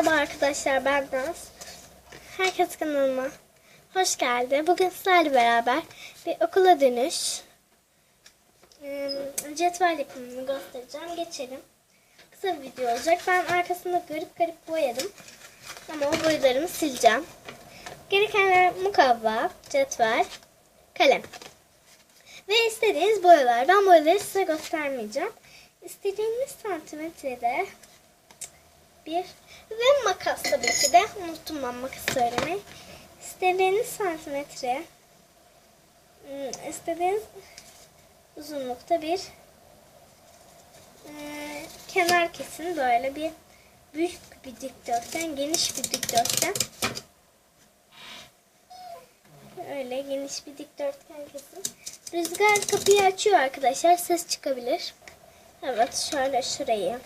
Merhaba arkadaşlar ben Naz. Herkes kanalıma hoş geldi. Bugün sizlerle beraber bir okula dönüş cetvel yapımını göstereceğim. Geçelim. Kısa bir video olacak. Ben arkasında garip garip boyadım. Ama o boyalarımı sileceğim. Gerekenler mukavva, cetvel, kalem. Ve istediğiniz boyalar. Ben boyaları size göstermeyeceğim. İstediğiniz santimetrede bir ve makas tabii ki de. Unuttum ben makas söylemeyi. İstediğiniz santimetre hmm, istediğiniz uzunlukta bir e, kenar kesin böyle bir büyük bir dikdörtgen, geniş bir dikdörtgen. Öyle geniş bir dikdörtgen kesin. Rüzgar kapıyı açıyor arkadaşlar. Ses çıkabilir. Evet şöyle şurayı.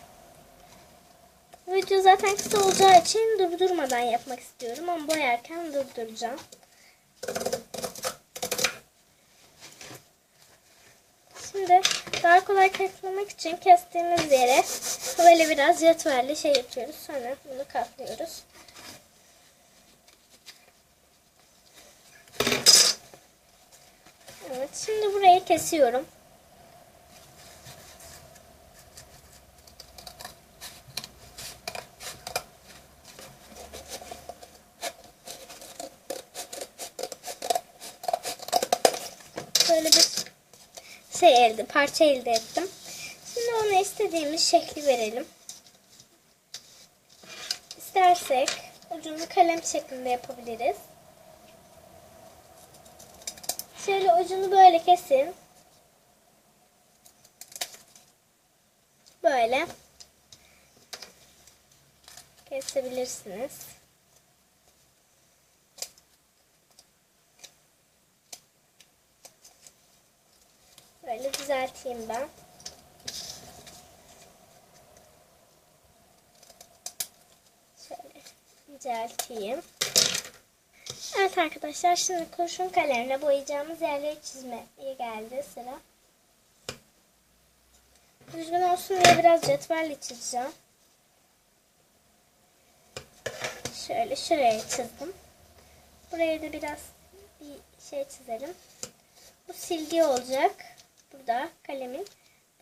Video zaten kısa olacağı için durdurmadan yapmak istiyorum ama boyarken durduracağım. Şimdi daha kolay katlamak için kestiğimiz yere böyle biraz cetvelle şey yapıyoruz. Sonra bunu katlıyoruz. Evet şimdi burayı kesiyorum. böyle bir şey elde, parça elde ettim. Şimdi ona istediğimiz şekli verelim. İstersek ucunu kalem şeklinde yapabiliriz. Şöyle ucunu böyle kesin. Böyle kesebilirsiniz. Böyle düzelteyim ben. Şöyle düzelteyim. Evet arkadaşlar şimdi kurşun kalemle boyayacağımız yerleri çizmeye geldi sıra. Düzgün olsun diye biraz cetvelle çizeceğim. Şöyle şuraya çizdim. Buraya da biraz bir şey çizelim. Bu silgi olacak. Burada kalemin.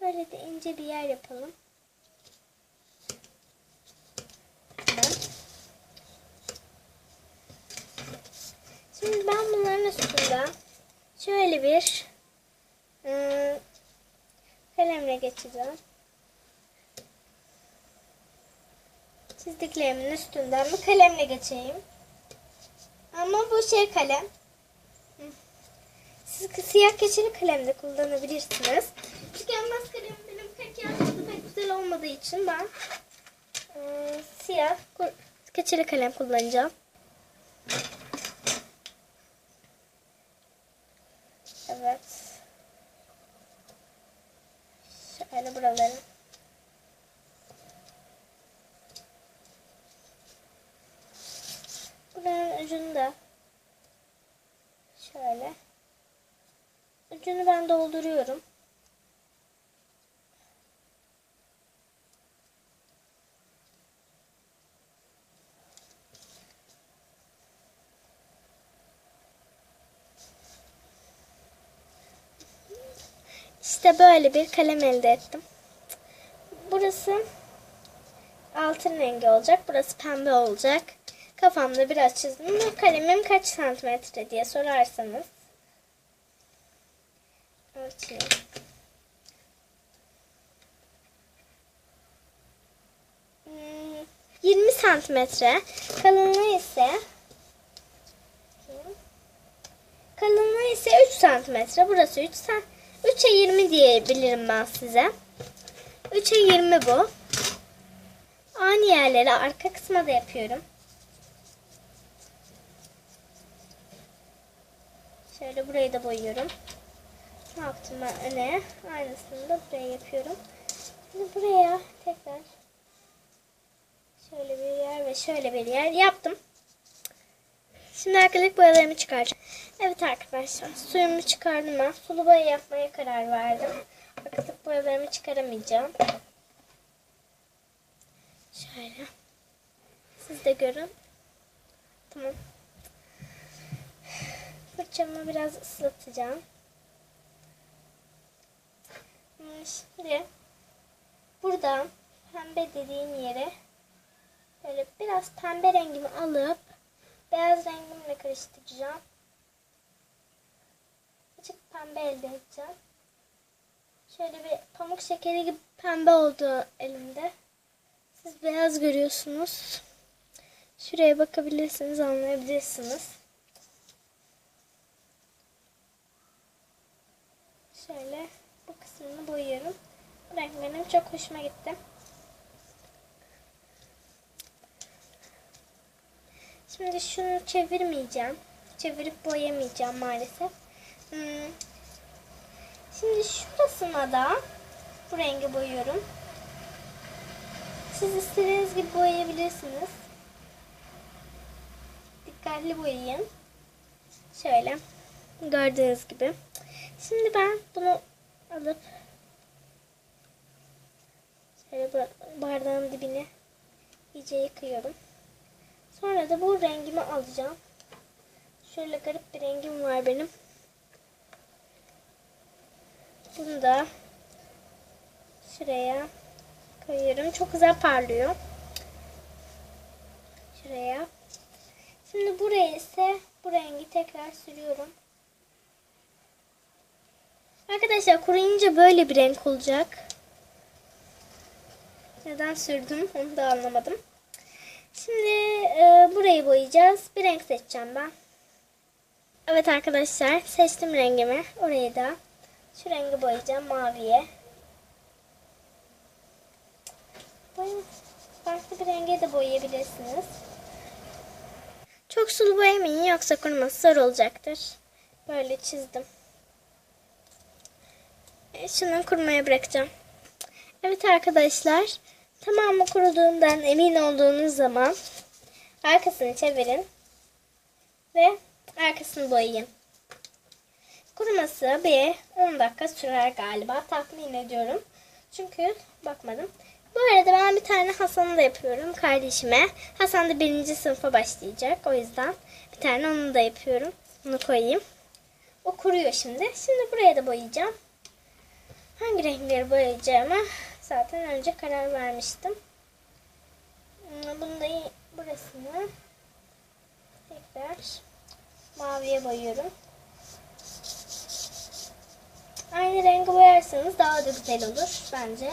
Böyle de ince bir yer yapalım. Şimdi ben bunların üstünden şöyle bir ıı, kalemle geçeceğim. Çizdiklerimin üstünden bir kalemle geçeyim. Ama bu şey kalem. Siyah keçeli kalem de kullanabilirsiniz. Tükenmez kalem benim pek yazmadı pek güzel olmadığı için ben e, siyah keçeli kalem kullanacağım. Evet. Şöyle buraları. Buranın ucunu da şöyle ucunu ben dolduruyorum. İşte böyle bir kalem elde ettim. Burası altın rengi olacak. Burası pembe olacak. Kafamda biraz çizdim. Kalemim kaç santimetre diye sorarsanız. Ölçeyim. Hmm, 20 santimetre. Kalınlığı ise kalınlığı ise 3 santimetre. Burası 3 santimetre. 3'e 20 diyebilirim ben size. 3'e 20 bu. Aynı yerleri arka kısma da yapıyorum. Şöyle burayı da boyuyorum. Ne yaptım ben öne? Aynısını da buraya yapıyorum. Şimdi buraya tekrar şöyle bir yer ve şöyle bir yer yaptım. Şimdi akrilik boyalarımı çıkaracağım. Evet arkadaşlar suyumu çıkardım ben. Sulu boya yapmaya karar verdim. Akrilik boyalarımı çıkaramayacağım. Şöyle. Siz de görün. Tamam. Fırçamı biraz ıslatacağım. Şimdi buradan pembe dediğim yere böyle biraz pembe rengimi alıp beyaz rengimle karıştıracağım. Açık pembe elde edeceğim. Şöyle bir pamuk şekeri gibi pembe oldu elimde. Siz beyaz görüyorsunuz. Şuraya bakabilirsiniz, anlayabilirsiniz. Şöyle kısmını boyuyorum. Bu renk benim çok hoşuma gitti. Şimdi şunu çevirmeyeceğim. Çevirip boyamayacağım maalesef. Hmm. Şimdi şurasına da bu rengi boyuyorum. Siz istediğiniz gibi boyayabilirsiniz. Dikkatli boyayın. Şöyle. Gördüğünüz gibi. Şimdi ben bunu alıp şöyle bardağın dibine iyice yıkıyorum. Sonra da bu rengimi alacağım. Şöyle garip bir rengim var benim. Bunu da şuraya koyuyorum. Çok güzel parlıyor. Şuraya. Şimdi buraya ise bu rengi tekrar sürüyorum. Arkadaşlar kuruyunca böyle bir renk olacak. Neden sürdüm onu da anlamadım. Şimdi e, burayı boyayacağız. Bir renk seçeceğim ben. Evet arkadaşlar seçtim rengimi. Orayı da şu rengi boyayacağım maviye. Farklı bir renge de boyayabilirsiniz. Çok sulu boyamayın yoksa kuruması zor olacaktır. Böyle çizdim. E, Şunu kurumaya bırakacağım. Evet arkadaşlar tamamı kuruduğundan emin olduğunuz zaman arkasını çevirin ve arkasını boyayın. Kuruması bir 10 dakika sürer galiba tahmin ediyorum. Çünkü bakmadım. Bu arada ben bir tane Hasan'ı da yapıyorum kardeşime. Hasan da birinci sınıfa başlayacak. O yüzden bir tane onu da yapıyorum. Bunu koyayım. O kuruyor şimdi. Şimdi buraya da boyayacağım. Hangi renkleri boyayacağıma zaten önce karar vermiştim. Hmm, Bunu da burasını tekrar maviye boyuyorum. Aynı rengi boyarsanız daha da güzel olur bence.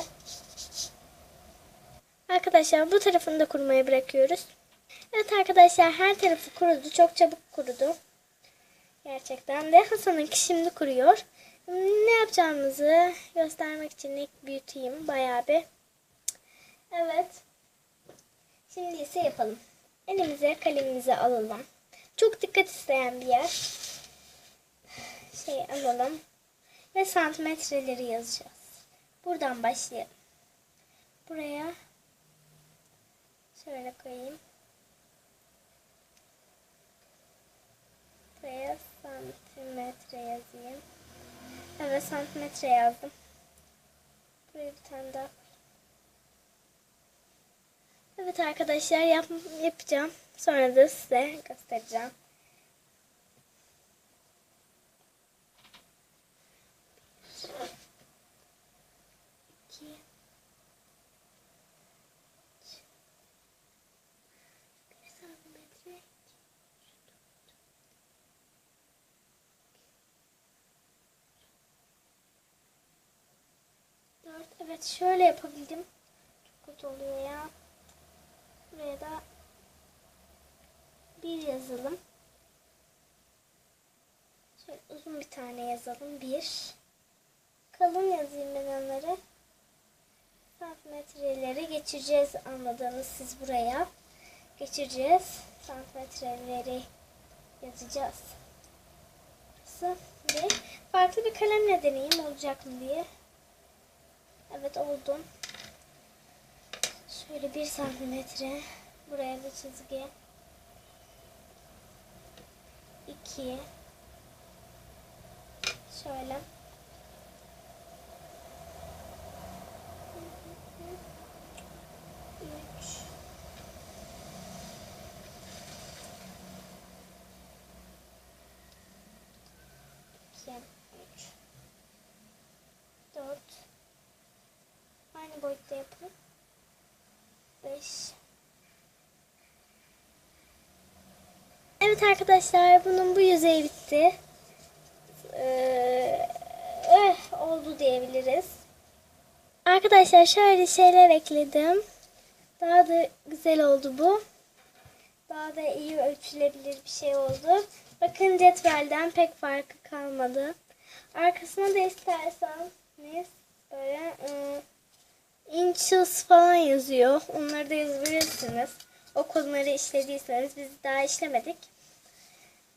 Arkadaşlar bu tarafını da kurumaya bırakıyoruz. Evet arkadaşlar her tarafı kurudu. Çok çabuk kurudu. Gerçekten de Hasan'ınki şimdi kuruyor. Ne yapacağımızı göstermek için ilk büyüteyim bayağı bir. Evet. Şimdi ise yapalım. Elimize kalemimizi alalım. Çok dikkat isteyen bir yer. Şey alalım. Ve santimetreleri yazacağız. Buradan başlayalım. Buraya şöyle koyayım. Buraya santimetre yazayım. Evet santimetre yazdım. Buraya bir tane daha. Evet arkadaşlar yap, yapacağım. Sonra da size göstereceğim. Evet şöyle yapabildim. Çok kötü oluyor ya. Buraya da bir yazalım. Şöyle uzun bir tane yazalım. Bir. Kalın yazayım ben onları. Santimetreleri geçireceğiz anladığınız siz buraya. Geçireceğiz. Santimetreleri yazacağız. Bir. Farklı bir kalemle deneyeyim olacak mı diye. Evet oldum. Şöyle bir santimetre buraya bir çizgi. İki. Şöyle. Üç. Yeah. Evet arkadaşlar bunun bu yüzeyi bitti. Ee, eh, oldu diyebiliriz. Arkadaşlar şöyle şeyler ekledim. Daha da güzel oldu bu. Daha da iyi ölçülebilir bir şey oldu. Bakın cetvelden pek farkı kalmadı. Arkasına da isterseniz böyle ıı, inches falan yazıyor. Onları da yazabilirsiniz. O konuları işlediyseniz biz daha işlemedik.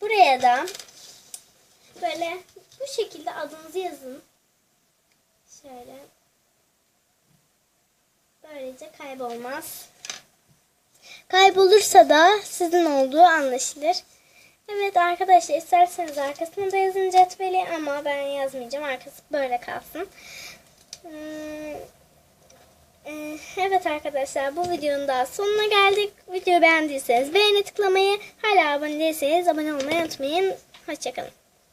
Buraya da böyle bu şekilde adınızı yazın. Şöyle. Böylece kaybolmaz. Kaybolursa da sizin olduğu anlaşılır. Evet arkadaşlar isterseniz arkasına da yazın cetveli ama ben yazmayacağım. Arkası böyle kalsın. Hmm, ee, Evet arkadaşlar bu videonun daha sonuna geldik. Videoyu beğendiyseniz beğeni tıklamayı, hala abone değilseniz abone olmayı unutmayın. Hoşçakalın.